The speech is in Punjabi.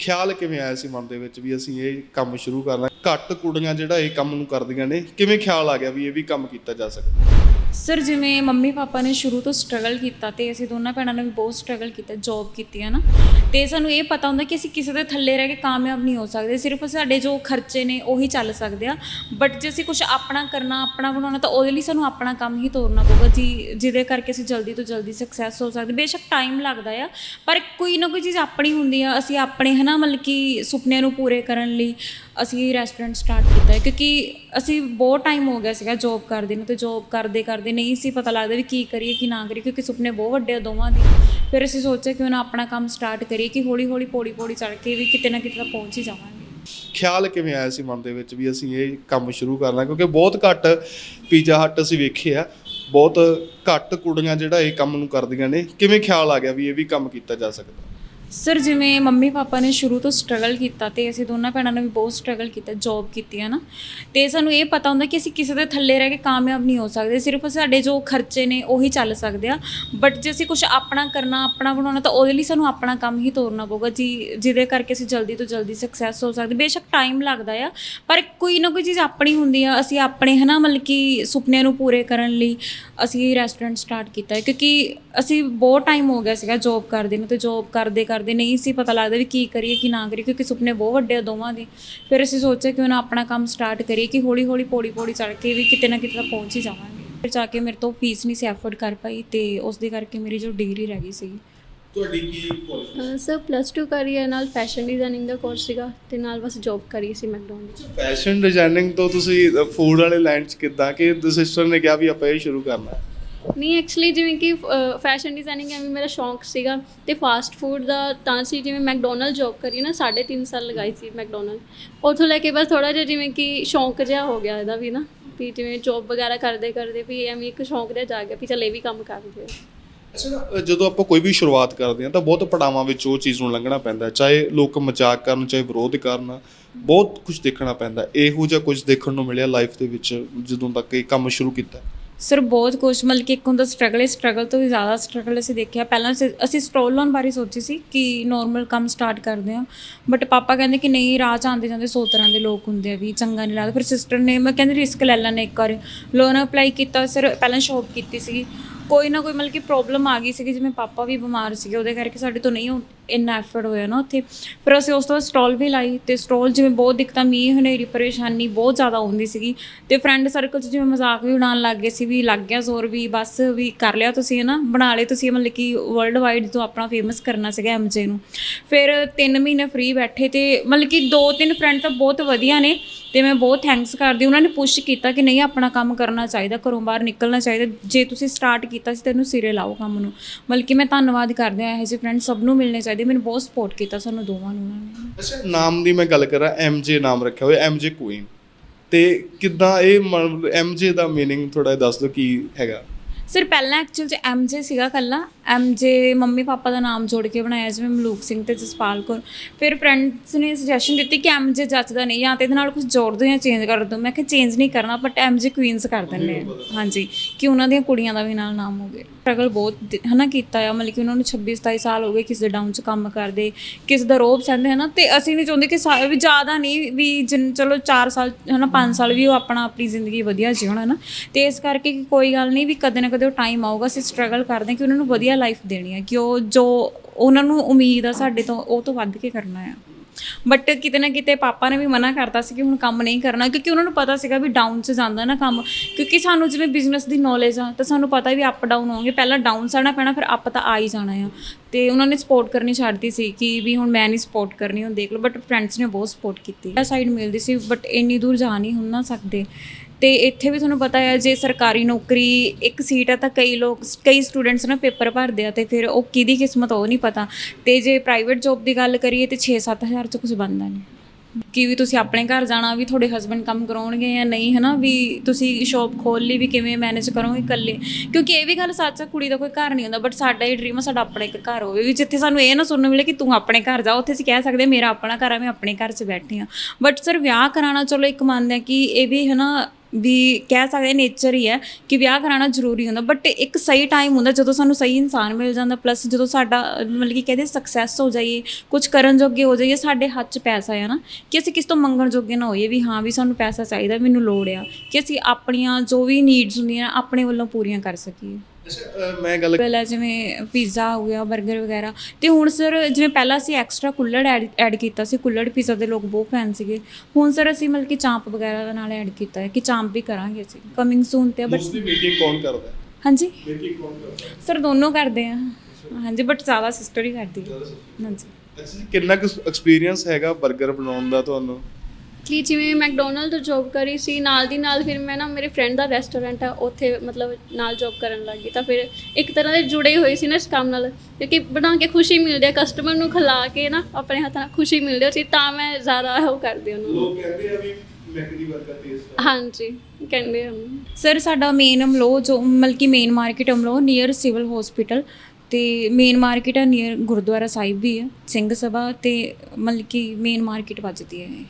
ਖਿਆਲ ਕਿਵੇਂ ਆਇਆ ਸੀ ਮਨ ਦੇ ਵਿੱਚ ਵੀ ਅਸੀਂ ਇਹ ਕੰਮ ਸ਼ੁਰੂ ਕਰਨਾ? ਘੱਟ ਕੁੜੀਆਂ ਜਿਹੜਾ ਇਹ ਕੰਮ ਨੂੰ ਕਰਦੀਆਂ ਨੇ, ਕਿਵੇਂ ਖਿਆਲ ਆ ਗਿਆ ਵੀ ਇਹ ਵੀ ਕੰਮ ਕੀਤਾ ਜਾ ਸਕਦਾ? ਸਰ ਜਿਵੇਂ ਮੰਮੀ ਪਾਪਾ ਨੇ ਸ਼ੁਰੂ ਤੋਂ ਸਟਰਗਲ ਕੀਤਾ ਤੇ ਅਸੀਂ ਦੋਨਾਂ ਭੈਣਾਂ ਨੇ ਵੀ ਬਹੁਤ ਸਟਰਗਲ ਕੀਤਾ ਜੌਬ ਕੀਤੀ ਹੈ ਨਾ ਤੇ ਸਾਨੂੰ ਇਹ ਪਤਾ ਹੁੰਦਾ ਕਿ ਅਸੀਂ ਕਿਸੇ ਦੇ ਥੱਲੇ ਰਹਿ ਕੇ ਕਾਮਯਾਬ ਨਹੀਂ ਹੋ ਸਕਦੇ, ਸਿਰਫ ਸਾਡੇ ਜੋ ਖਰਚੇ ਨੇ ਉਹੀ ਚੱਲ ਸਕਦੇ ਆ। ਬਟ ਜੇ ਅਸੀਂ ਕੁਝ ਆਪਣਾ ਕਰਨਾ, ਆਪਣਾ ਬਣਾਉਣਾ, ਤਾਂ ਉਹਦੇ ਲਈ ਸਾਨੂੰ ਆਪਣਾ ਕੰਮ ਹੀ ਤੋਰਨਾ ਪਊਗਾ, ਜੀ, ਜਿਹਦੇ ਕਰਕੇ ਅਸੀਂ ਜਲਦੀ ਤੋਂ ਜਲਦੀ ਸਕਸੈਸ ਹੋ ਸਕਦੇ। ਬੇਸ਼ੱਕ ਟਾਈਮ ਲੱਗਦਾ ਆ, ਪਰ ਕੋਈ ਨਾ ਕੋਈ ਚੀਜ਼ ਆਪਣੀ ਹੁੰਦੀ ਆ, ਅਸੀਂ ਆਪਣੇ, ਹਨਾ, ਮਤਲਬ ਕਿ ਸੁਪਨਿਆਂ ਨੂੰ ਪੂਰੇ ਕਰਨ ਲਈ ਅਸੀਂ ਰੈਸਟੋਰੈਂਟ ਸਟਾਰਟ ਕੀਤਾ ਹੈ, ਕਿਉਂਕਿ ਅਸੀਂ ਬਹੁਤ ਟਾਈਮ ਹੋ ਗਿਆ ਸੀਗਾ ਜੌਬ ਕਰਦੇ ਨੂੰ ਤੇ ਜੌਬ ਕਰਦੇ ਕਰ ਕਰਦੇ, ਨਹੀਂ ਸੀ ਪਤਾ ਲੱਗਦਾ ਵੀ ਕੀ ਕਰੀਏ, ਕੀ ਨਾ ਕਰੀਏ, ਕਿਉਂਕਿ ਸੁਪਨੇ ਬਹੁਤ ਵੱਡੇ ਆ ਦੋਵਾਂ ਦੇ। ਫਿਰ ਅਸੀਂ ਸੋਚਿਆ ਕਿ ਉਹਨਾਂ ਆਪਣਾ ਕੰਮ ਸਟਾਰਟ ਕਰੀਏ ਕਿ ਹੌਲੀ ਹੌਲੀ ਪੌੜੀ ਪੌੜੀ ਚੜ ਕੇ ਵੀ ਕਿਤੇ ਨਾ ਕਿਤੇ ਤਾਂ ਪਹੁੰਚ ਹੀ ਜਾਵਾਂਗੇ। ਖਿਆਲ ਕਿਵੇਂ ਆਇਆ ਸੀ ਮਨ ਦੇ ਵਿੱਚ ਵੀ ਅਸੀਂ ਇਹ ਕੰਮ ਸ਼ੁਰੂ ਕਰਨਾ? ਕਿਉਂਕਿ ਬਹੁਤ ਘੱਟ ਪੀਜ਼ਾ ਹੱਟ ਅਸੀਂ ਵੇਖੇ ਆ। ਬਹੁਤ ਘੱਟ ਕੁੜੀਆਂ ਜਿਹੜਾ ਇਹ ਕੰਮ ਨੂੰ ਕਰਦੀਆਂ ਨੇ। ਕਿਵੇਂ ਖਿਆਲ ਆ ਗਿਆ ਵੀ ਇਹ ਵੀ ਕੰਮ ਕੀਤਾ ਜਾ ਸਕਦਾ? ਸਰ ਜਿਵੇਂ ਮੰਮੀ ਪਾਪਾ ਨੇ ਸ਼ੁਰੂ ਤੋਂ ਸਟਰਗਲ ਕੀਤਾ ਤੇ ਅਸੀਂ ਦੋਨਾਂ ਭੈਣਾਂ ਨੇ ਵੀ ਬਹੁਤ ਸਟਰਗਲ ਕੀਤਾ ਜੌਬ ਕੀਤੀ ਹੈ ਨਾ ਤੇ ਸਾਨੂੰ ਇਹ ਪਤਾ ਹੁੰਦਾ ਕਿ ਅਸੀਂ ਕਿਸੇ ਦੇ ਥੱਲੇ ਰਹਿ ਕੇ ਕਾਮਯਾਬ ਨਹੀਂ ਹੋ ਸਕਦੇ, ਸਿਰਫ ਸਾਡੇ ਜੋ ਖਰਚੇ ਨੇ ਉਹੀ ਚੱਲ ਸਕਦੇ ਆ। ਬਟ ਜੇ ਅਸੀਂ ਕੁਝ ਆਪਣਾ ਕਰਨਾ, ਆਪਣਾ ਬਣਾਉਣਾ, ਤਾਂ ਉਹਦੇ ਲਈ ਸਾਨੂੰ ਆਪਣਾ ਕੰਮ ਹੀ ਤੋਰਨਾ ਪਊਗਾ, ਜੀ, ਜਿਹਦੇ ਕਰਕੇ ਅਸੀਂ ਜਲਦੀ ਤੋਂ ਜਲਦੀ ਸਕਸੈਸ ਹੋ ਸਕਦੇ। ਬੇਸ਼ੱਕ ਟਾਈਮ ਲੱਗਦਾ ਆ, ਪਰ ਕੋਈ ਨਾ ਕੋਈ ਚੀਜ਼ ਆਪਣੀ ਹੁੰਦੀ ਆ, ਅਸੀਂ ਆਪਣੇ, ਹਨਾ, ਮਤਲਬ ਕਿ ਸੁਪਨਿਆਂ ਨੂੰ ਪੂਰੇ ਕਰਨ ਲਈ ਅਸੀਂ ਰੈਸਟੋਰੈਂਟ ਸਟਾਰਟ ਕੀਤਾ ਹੈ, ਕਿਉਂਕਿ ਅਸੀਂ ਬਹੁਤ ਟਾਈਮ ਹੋ ਗਿਆ ਸੀਗਾ ਜੌਬ ਕਰਦੇ ਨੂੰ ਤੇ ਜੌਬ ਕਰਦੇ ਕਰ ਕਰਦੇ ਨਹੀਂ ਸੀ ਪਤਾ ਲੱਗਦਾ ਵੀ ਕੀ ਕਰੀਏ ਕੀ ਨਾ ਕਰੀਏ ਕਿਉਂਕਿ ਸੁਪਨੇ ਬਹੁਤ ਵੱਡੇ ਆ ਦੋਵਾਂ ਦੇ। ਫਿਰ ਅਸੀਂ ਸੋਚਿਆ ਕਿ ਉਹਨਾਂ ਆਪਣਾ ਕੰਮ ਸਟਾਰਟ ਕਰੀਏ ਕਿ ਹੌਲੀ ਹੌਲੀ ਪੌੜੀ ਪੌੜੀ ਚੜ੍ਹ ਕੇ ਵੀ ਕਿਤੇ ਨਾ ਕਿਤੇ ਤਾਂ ਪਹੁੰਚ ਹੀ ਜਾਵਾਂਗੇ। ਫਿਰ ਜਾ ਕੇ ਮੇਰੇ ਤੋਂ ਫੀਸ ਨਹੀਂ ਸੀ ਐਫੋਰਡ ਕਰ ਪਾਈ ਤੇ ਉਸ ਦੇ ਕਰਕੇ ਮੇਰੀ ਜੋ ਡਿਗਰੀ ਰਹਿ ਗਈ ਸੀ ਤੁਹਾਡੀ ਕੀ ਕੁਆਲੀਫਿਕੇਸ਼ਨ ਸਰ ਪਲੱਸ 2 ਕਰੀ ਹੈ ਨਾਲ ਫੈਸ਼ਨ ਡਿਜ਼ਾਈਨਿੰਗ ਦਾ ਕੋਰਸ ਸੀਗਾ ਤੇ ਨਾਲ ਬਸ ਜੌਬ ਕਰੀ ਸੀ ਮੈਕਡੋਨਲਡ ਫੈਸ਼ਨ ਡਿਜ਼ਾਈਨਿੰਗ ਤੋਂ ਤੁਸੀਂ ਫੂਡ ਵਾਲੇ ਲਾਈਨ 'ਚ ਕਿੱਦਾਂ ਕਿ ਸਿਸਟਰ ਨੇ ਕਿਹਾ ਵੀ ਆਪਾਂ ਇਹ ਸ਼ੁਰੂ ਕਰਨਾ। ਹੈ ਨਹੀਂ ਐਕਚੁਅਲੀ ਜਿਵੇਂ ਕਿ ਫੈਸ਼ਨ ਡਿਜ਼ਾਈਨਿੰਗ ਐਵੇਂ ਮੇਰਾ ਸ਼ੌਂਕ ਸੀਗਾ ਤੇ ਫਾਸਟ ਫੂਡ ਦਾ ਤਾਂ ਸੀ, ਜਿਵੇਂ ਮੈਕਡੋਨਲਡ ਜੌਬ ਕਰੀ ਨਾ 3.5 ਸਾਲ ਲਗਾਈ ਸੀ ਮੈਕਡੋਨਲਡ ਉੱਥੋਂ ਲੈ ਕੇ ਬਸ ਥੋੜਾ ਜਿਹਾ ਜਿਵੇਂ ਕਿ ਸ਼ੌਂਕ ਜਿਹਾ ਹੋ ਗਿਆ ਇਹਦਾ ਵੀ ਨਾ, ਵੀ ਜਿਵੇਂ ਜੌਬ ਵਗੈਰਾ ਕਰਦੇ ਕਰਦੇ ਵੀ ਐਵੇਂ ਇੱਕ ਸ਼ੌਂਕ ਜਿਹਾ ਜਾ ਗਿਆ ਵੀ ਚੱਲ ਇਹ ਵੀ ਕੰਮ ਕਰਦੇ ਆ ਅੱਛਾ ਜਦੋਂ ਆਪਾਂ ਕੋਈ ਵੀ ਸ਼ੁਰੂਆਤ ਕਰਦੇ ਹਾਂ ਤਾਂ ਬਹੁਤ ਪੜਾਵਾਂ ਵਿੱਚ ਉਹ ਚੀਜ਼ ਨੂੰ ਲੰਘਣਾ ਪੈਂਦਾ ਚਾਹੇ ਲੋਕ ਮਜ਼ਾਕ ਕਰਨ, ਚਾਹੇ ਵਿਰੋਧ ਕਰਨ, ਬਹੁਤ ਕੁਝ ਦੇਖਣਾ ਪੈਂਦਾ ਇਹੋ ਜਿਹਾ ਕੁਝ ਦੇਖਣ ਨੂੰ ਮਿਲਿਆ ਲਾਈਫ ਦੇ ਵਿੱਚ, ਜਦੋਂ ਤੱਕ ਇਹ ਕੰਮ ਸ਼ੁਰੂ ਕੀਤਾ? ਸਰ, ਬਹੁਤ ਕੁਛ, ਮਤਲਬ ਕਿ ਇੱਕ ਹੁੰਦਾ ਸਟਰਗਲ ਹੈ ਸਟਰਗਲ ਤੋਂ ਵੀ ਜ਼ਿਆਦਾ ਸਟਰਗਲ ਅਸੀਂ ਦੇਖਿਆ। ਪਹਿਲਾਂ ਅਸੀਂ- ਅਸੀਂ ਸਟੋਲ ਲਾਉਣ ਬਾਰੇ ਸੋਚੀ ਸੀ ਕਿ ਨੋਰਮਲ ਕੰਮ ਸਟਾਰਟ ਕਰਦੇ ਹਾਂ। ਬਟ ਪਾਪਾ ਕਹਿੰਦੇ ਕਿ ਨਹੀਂ, ਰਾਹ 'ਚ ਆਉਂਦੇ ਜਾਂਦੇ ਸੌ ਤਰ੍ਹਾਂ ਦੇ ਲੋਕ ਹੁੰਦੇ ਆ ਵੀ, ਚੰਗਾ ਨਹੀਂ ਲੱਗਦਾ। ਫਿਰ ਸਿਸਟਰ ਨੇ, ਮੈਂ ਕਹਿੰਦੀ ਰਿਸਕ ਲੈ ਲੈਣੇ ਇੱਕ ਵਾਰ। ਲੋਨ ਅਪਲਾਈ ਕੀਤਾ ਸਰ ਪਹਿਲਾਂ ਸ਼ੌਪ ਕੀਤੀ ਸੀ ਕੋਈ ਨਾ ਕੋਈ ਮਤਲਬ ਕਿ ਪ੍ਰੋਬਲਮ ਆ ਗਈ ਸੀਗੀ, ਜਿਵੇਂ ਪਾਪਾ ਵੀ ਬਿਮਾਰ ਸੀਗੇ, ਉਹਦੇ ਕਰਕੇ ਸਾਡੇ ਤੋਂ ਨਹੀਂ ਉਹ ਇੰਨਾ ਐਫਰਟ ਹੋਇਆ ਨਾ ਉੱਥੇ। ਫਿਰ ਅਸੀਂ ਉਸ ਤੋਂ ਬਾਅਦ ਸਟਾਲ ਵੀ ਲਾਈ ਤੇ ਸਟਾਲ ਜਿਵੇਂ ਬਹੁਤ ਦਿੱਕਤਾਂ, ਮੀਂਹ, ਹਨੇਰੀ, ਪਰੇਸ਼ਾਨੀ ਬਹੁਤ ਜ਼ਿਆਦਾ ਆਉਂਦੀ ਸੀਗੀ। ਤੇ ਫਰੈਂਡ ਸਰਕਲ 'ਚ ਜਿਵੇਂ ਮਜ਼ਾਕ ਵੀ ਉਡਾਉਣ ਲੱਗ ਗਏ ਸੀ ਵੀ ਲੱਗ ਗਿਆ ਜ਼ੋਰ ਵੀ, ਬਸ ਵੀ ਕਰ ਲਿਆ ਤੁਸੀਂ ਨਾ ਬਣਾ ਲਏ ਤੁਸੀਂ ਮਤਲਬ ਕਿ ਵਰਲਡ ਵਾਈਡ ਤੋਂ ਆਪਣਾ ਫੇਮਸ ਕਰਨਾ ਸੀਗਾ ਐਮਜੇ ਨੂੰ। ਫਿਰ 3 ਮਹੀਨੇ ਫ੍ਰੀ ਬੈਠੇ ਤੇ ਮਤਲਬ ਕਿ ਦੋ ਤਿੰਨ ਫਰੈਂਡ ਤਾਂ ਬਹੁਤ ਵਧੀਆ ਨੇ। ਤੇ ਮੈਂ ਬਹੁਤ ਥੈਂਕਸ ਕਰਦੀ ਉਹਨਾਂ ਨੇ ਪੁਸ਼ ਕੀਤਾ ਕਿ ਨਹੀਂ ਆਪਣਾ ਕੰਮ ਕਰਨਾ ਚਾਹੀਦਾ ਘਰੋਂ ਬਾਹਰ ਨਿਕਲਣਾ ਚਾਹੀਦਾ ਜੇ ਤੁਸੀਂ ਸਟਾਰਟ ਕੀਤਾ ਸੀ ਤੈਨੂੰ ਸਿਰੇ ਲਾਓ ਕੰਮ ਨੂੰ ਮਤਲਬ ਕਿ ਮੈਂ ਧੰਨਵਾਦ ਕਰਦੀ ਹਾਂ ਇਹੋ ਜਿਹੇ ਫਰੈਂਡ ਸਭ ਨੂੰ ਮਿਲਣੇ ਚਾਹੀਦੇ ਮੈਨੂੰ ਬਹੁਤ ਸਪੋਰਟ ਕੀਤਾ ਸਾਨੂੰ ਦੋਵਾਂ ਨੂੰ ਉਹਨਾਂ ਨੇ ਅੱਛਾ ਨਾਮ ਦੀ ਮੈਂ ਗੱਲ ਕਰਾਂ ਐਮਜੇ ਨਾਮ ਰੱਖਿਆ ਹੋਇਆ ਐਮਜੇ ਕੁਈਨ ਤੇ ਕਿੱਦਾਂ ਇਹ ਐਮਜੇ ਦਾ मीनिंग ਥੋੜਾ ਦੱਸ ਦਿਓ ਕੀ ਹੈਗਾ ਸਰ ਪਹਿਲਾਂ ਐਕਚੁਅਲ ਚ ਐਮਜੇ ਸੀਗਾ ਕੱਲਾ ਐਮਜੇ ਮੰਮੀ ਪਾਪਾ ਦਾ ਨਾਮ ਜੋੜ ਕੇ ਬਣਾਇਆ ਜਿਵੇਂ ਮਲੂਕ ਸਿੰਘ ਤੇ ਜਸਪਾਲ ਕੌਰ। ਫਿਰ ਫਰੈਂਡਸ ਨੇ ਸੁਜੈਸ਼ਨ ਦਿੱਤੀ ਕਿ ਐਮਜੇ ਜੱਚਦਾ ਨਹੀਂ ਜਾਂ ਤੇ ਇਹਦੇ ਨਾਲ ਕੁਝ ਜੋੜ ਦਿਓ ਜਾਂ ਚੇਂਜ ਕਰ ਦਿਓ ਮੈਂ ਕਿਹਾ ਚੇਂਜ ਨਹੀਂ ਕਰਨਾ ਬਟ ਐਮਜੇ ਕੁਈਨਸ ਕਰ ਦਿੰਦੇ ਆ। ਹਾਂਜੀ ਕਿ ਉਹਨਾਂ ਦੀਆਂ ਕੁੜੀਆਂ ਦਾ ਵੀ ਨਾਲ ਨਾਮ ਹੋਵੇ। ਸਟਰਗਲ ਬਹੁਤ ਦ- ਹਨਾ ਕੀਤਾ ਆ, ਮਤਲਬ ਕਿ ਉਹਨਾਂ ਨੂੰ 26 27 ਸਾਲ ਹੋ ਗਏ ਕਿਸੇ ਦੇ ਡਾਊਨ 'ਚ ਕੰਮ ਕਰਦੇ, ਕਿਸੇ ਦਾ ਰੋਬ ਸਹਿੰਦੇ, ਹਨਾ, ਤੇ ਅਸੀਂ ਨਹੀਂ ਚਾਹੁੰਦੇ ਕਿ ਸਾ- ਵੀ ਜ਼ਿਆਦਾ ਨਹੀਂ, ਵੀ ਜਿੰਨ, ਚਲੋ 4 ਸਾਲ, ਹਨਾ 5 ਸਾਲ ਵੀ ਉਹ ਆਪਣਾ, ਆਪਣੀ ਜ਼ਿੰਦਗੀ ਵਧੀਆ ਜਿਉਣ ਹਨਾ, ਤੇ ਇਸ ਕਰਕੇ ਕਿ ਕੋਈ ਗੱਲ ਨਹੀਂ ਵੀ ਕਦੇ ਨਾ ਕਦੇ ਉਹ ਟਾਈਮ ਆਊਗਾ, ਅਸੀਂ ਸਟਰਗਲ ਕਰਦੇ ਹਾਂ ਕਿ ਉਹਨਾਂ ਨੂੰ ਵਧੀਆ ਲਾਈਫ ਦੇਣੀ ਹੈ, ਕਿ ਉਹ ਜੋ ਉਹਨਾਂ ਨੂੰ ਉਮੀਦ ਆ ਸਾਡੇ ਤੋਂ, ਉਹ ਤੋਂ ਵੱਧ ਕੇ ਕਰਨਾ ਆ। ਬਟ ਕਿਤੇ ਨਾ ਕਿਤੇ ਪਾਪਾ ਨੇ ਵੀ ਮਨਾ ਕਰਤਾ ਸੀ ਕਿ ਹੁਣ ਕੰਮ ਨਹੀਂ ਕਰਨਾ, ਕਿਉਂਕਿ ਉਹਨਾਂ ਨੂੰ ਪਤਾ ਸੀਗਾ ਵੀ ਡਾਊਨ 'ਚ ਜਾਂਦਾ ਨਾ ਕੰਮ। ਕਿਉਂਕਿ ਸਾਨੂੰ ਜਿਵੇਂ ਬਿਜ਼ਨਸ ਦੀ ਨੌਲੇਜ ਆ, ਤਾਂ ਸਾਨੂੰ ਪਤਾ ਵੀ ਅਪ ਡਾਊਨ ਹੋਣਗੇ। ਪਹਿਲਾਂ ਡਾਊਨ ਸਾਣਾ ਪੈਣਾ, ਫਿਰ ਅਪ ਤਾਂ ਆ ਹੀ ਜਾਣਾ ਆ। ਤੇ ਉਹਨਾਂ ਨੇ ਸਪੋਰਟ ਕਰਨੀ ਛੱਡਤੀ ਸੀ ਕਿ ਵੀ ਹੁਣ ਮੈਂ ਨਹੀਂ ਸਪੋਰਟ ਕਰਨੀ, ਹੁਣ ਦੇਖ ਲਓ। ਬਟ ਫਰੈਂਡਸ ਨੇ ਬਹੁਤ ਸਪੋਰਟ ਕੀਤੀ। ਇਹ ਸਾਈਡ ਮਿਲਦੀ ਸੀ ਬਟ ਇੰਨੀ ਦੂਰ ਜਾ ਨਹੀਂ ਹੁਣ ਨਾ ਸਕਦੇ। ਤੇ ਇੱਥੇ ਵੀ ਤੁਹਾਨੂੰ ਪਤਾ ਹੈ, ਜੇ ਸਰਕਾਰੀ ਨੌਕਰੀ ਇੱਕ ਸੀਟ ਹੈ ਤਾਂ ਕਈ ਲੋਕ, ਕਈ ਸਟੂਡੈਂਟਸ ਨਾ ਪੇਪਰ ਭਰਦੇ ਆ ਤੇ ਫਿਰ ਉਹ ਕਿਹਦੀ ਕਿਸਮਤ ਉਹ ਨਹੀਂ ਪਤਾ। ਤੇ ਜੇ ਪ੍ਰਾਈਵੇਟ ਜੌਬ ਦੀ ਗੱਲ ਕਰੀਏ ਤੇ 6-7000 ਚ ਕੁਝ ਬਣਦਾ ਨਹੀਂ। ਕਿ ਵੀ ਤੁਸੀਂ ਆਪਣੇ ਘਰ ਜਾਣਾ, ਵੀ ਤੁਹਾਡੇ ਹਸਬੰਡ ਕੰਮ ਕਰਾਉਣਗੇ ਜਾਂ ਨਹੀਂ, ਹਨਾ? ਵੀ ਤੁਸੀਂ ਸ਼ੌਪ ਖੋਲ ਲਈ, ਵੀ ਕਿਵੇਂ ਮੈਨੇਜ ਕਰੋਗੇ ਇਕੱਲੇ? ਕਿਉਂਕਿ ਇਹ ਵੀ ਗੱਲ ਸੱਚ ਆ, ਕੁੜੀ ਦਾ ਕੋਈ ਘਰ ਨਹੀਂ ਹੁੰਦਾ ਬਟ ਸਾਡਾ ਇਹ ਡ੍ਰੀਮ ਆ, ਸਾਡਾ ਆਪਣਾ ਇੱਕ ਘਰ ਹੋਵੇ। ਵੀ ਜਿੱਥੇ ਸਾਨੂੰ ਇਹ ਨਾ ਸੁਣਨ ਨੂੰ ਮਿਲੇ ਕਿ ਤੂੰ ਆਪਣੇ ਘਰ ਜਾ, ਉੱਥੇ ਅਸੀਂ ਕਹਿ ਸਕਦੇ ਮੇਰਾ ਆਪਣਾ ਘਰ ਆ, ਮੈਂ ਆਪਣੇ ਘਰ 'ਚ ਬੈਠੀ ਹਾਂ। ਬਟ ਸਰ ਵਿਆਹ ਕਰਾਉਣਾ, ਚਲੋ ਇੱਕ ਮੰਨਦੇ ਆ ਕਿ ਇਹ ਵੀ, ਹਨਾ ਵੀ ਕਹਿ ਸਕਦੇ ਨੇਚਰ ਹੀ ਹੈ ਕਿ ਵਿਆਹ ਕਰਾਉਣਾ ਜ਼ਰੂਰੀ ਹੁੰਦਾ ਬਟ ਇੱਕ ਸਹੀ ਟਾਈਮ ਹੁੰਦਾ ਜਦੋਂ ਸਾਨੂੰ ਸਹੀ ਇਨਸਾਨ ਮਿਲ ਜਾਂਦਾ ਪਲੱਸ ਜਦੋਂ ਸਾਡਾ, ਮਤਲਬ ਕਿ ਕਹਿੰਦੇ ਸਕਸੈਸ ਹੋ ਜਾਈਏ ਕੁਝ ਕਰਨ ਜੋਗੇ ਹੋ ਜਾਈਏ, ਸਾਡੇ ਹੱਥ 'ਚ ਪੈਸਾ ਹੈ ਨਾ, ਕਿ ਅਸੀਂ ਕਿਸ ਤੋਂ ਮੰਗਣ ਜੋਗੇ ਨਾ ਹੋਈਏ ਵੀ ਹਾਂ ਵੀ ਸਾਨੂੰ ਪੈਸਾ ਚਾਹੀਦਾ, ਮੈਨੂੰ ਲੋੜ ਆ, ਕਿ ਅਸੀਂ ਆਪਣੀਆਂ ਜੋ ਵੀ ਨੀਡਸ ਹੁੰਦੀਆਂ, ਆਪਣੇ ਵੱਲੋਂ ਪੂਰੀਆਂ ਕਰ ਸਕੀਏ। ਮੈਂ ਗੱਲ ਪਹਿਲਾਂ ਜਿਵੇਂ ਪੀਜ਼ਾ ਹੋ ਗਿਆ 버ਗਰ ਵਗੈਰਾ ਤੇ ਹੁਣ ਸਰ ਜਿਵੇਂ ਪਹਿਲਾਂ ਅਸੀਂ ਐਕਸਟਰਾ ਕੁੱਲੜ ਐਡ ਕੀਤਾ ਸੀ ਕੁੱਲੜ ਪੀਜ਼ਾ ਦੇ ਲੋਕ ਬਹੁਤ ਫੈਨ ਸੀਗੇ। ਹੁਣ ਸਰ ਅਸੀਂ ਮਤਲਬ ਕਿ ਚਾਂਪ ਵਗੈਰਾ ਦੇ ਨਾਲ ਐਡ ਕੀਤਾ ਹੈ ਕਿ ਚਾਂਪ ਵੀ ਕਰਾਂਗੇ ਅਸੀਂ ਕਮਿੰਗ ਸੂਨ ਤੇ ਬਟ ਮੋਸਟਲੀ ਮੇਕਿੰਗ ਕੌਣ ਕਰਦਾ ਹਾਂਜੀ? ਮੇਕਿੰਗ ਕੌਣ ਕਰਦਾ ਸਰ ਦੋਨੋਂ ਕਰਦੇ ਆ। ਹਾਂਜੀ ਬਟ ਜ਼ਿਆਦਾ ਸਿਸਟਰ ਹੀ ਕਰਦੀ ਹੈ। ਹਾਂਜੀ। ਅੱਛਾ ਜੀ ਕਿੰਨਾ ਕੁ ਐਕਸਪੀਰੀਅੰਸ ਹੈਗਾ 버ਗਰ ਬਣਾਉਣ ਦਾ ਤੁਹਾਨੂੰ? ਕਿ ਜਿਵੇਂ ਮੈਕਡੋਨਲਡ ਤੋਂ ਜੌਬ ਕਰੀ ਸੀ ਨਾਲ ਦੀ ਨਾਲ ਫਿਰ ਮੈਂ ਨਾ ਮੇਰੇ ਫਰੈਂਡ ਦਾ ਰੈਸਟੋਰੈਂਟ ਆ ਉੱਥੇ ਮਤਲਬ ਨਾਲ ਜੌਬ ਕਰਨ ਲੱਗ ਗਈ। ਤਾਂ ਫਿਰ ਇੱਕ ਤਰ੍ਹਾਂ ਦੇ ਜੁੜੇ ਹੋਏ ਸੀ ਨਾ ਇਸ ਕੰਮ ਨਾਲ ਕਿਉਂਕਿ ਬਣਾ ਕੇ ਖੁਸ਼ੀ ਮਿਲਦੀ ਹੈ ਕਸਟਮਰ ਨੂੰ ਖਿਲਾ ਕੇ ਨਾ ਆਪਣੇ ਹੱਥਾਂ ਨਾਲ ਖੁਸ਼ੀ ਮਿਲਦੀ ਹੈ ਸੀ ਤਾਂ ਮੈਂ ਜ਼ਿਆਦਾ ਉਹ ਕਰਦੀ ਉਹਨੂੰ ਲੋਕ ਕਹਿੰਦੇ ਆ ਵੀ ਮੈਕਡੀ ਵਰਗਾ ਟੇਸਟ ਹਾਂਜੀ ਕਹਿੰਦੇ ਹਨ ਸਰ ਸਾਡਾ ਮੇਨ ਅਮਲੋ ਜੋ ਮਤਲਬ ਕਿ main market Amloh near civil hospital ਤੇ ਮੇਨ ਮਾਰਕੀਟ ਹੈ ਨੀਅਰ ਗੁਰਦੁਆਰਾ ਸਾਹਿਬ ਵੀ ਹੈ ਸਿੰਘ ਸਭਾ ਤੇ ਮਤਲਬ ਕਿ ਮੇਨ ਮਾਰਕੀਟ ਵੱਜਦੀ ਹੈ ਇਹ।